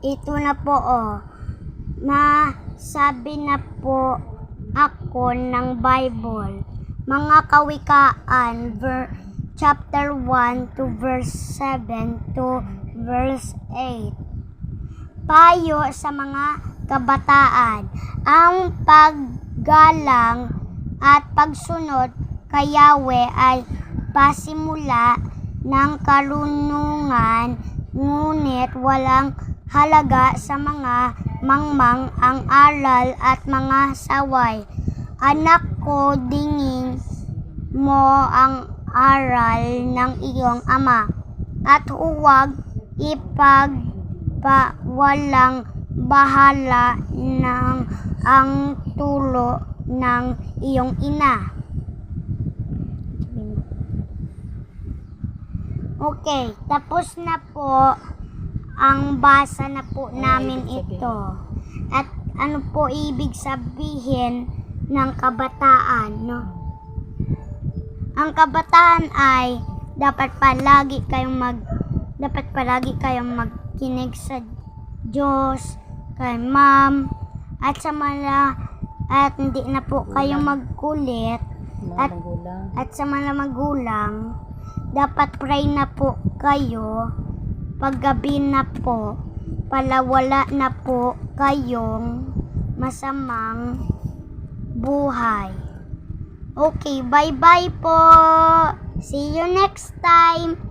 ito na po oh. Masabi na po ako ng Bible. Mga kawikaan, ver, chapter 1 to verse 7 to verse 8. Payo sa mga kabataan. Ang paggalang at pagsunod kay Yahweh ay pasimula ng karunungan ngunit walang halaga sa mga mangmang ang aral at mga saway. Anak ko, dingin mo ang aral ng iyong ama at huwag ipagpawalang bahala ng ang tulo ng iyong ina. Okay, tapos na po ang basa na po namin ito. At ano po ibig sabihin ng kabataan, no? Ang kabataan ay dapat palagi kayong mag dapat palagi kayong magkinig sa Diyos, kay Ma'am, at sa mga at hindi na po kayong magkulit At- at sa mga magulang, dapat pray na po kayo paggabi na po para wala na po kayong masamang buhay. Okay, bye-bye po. See you next time.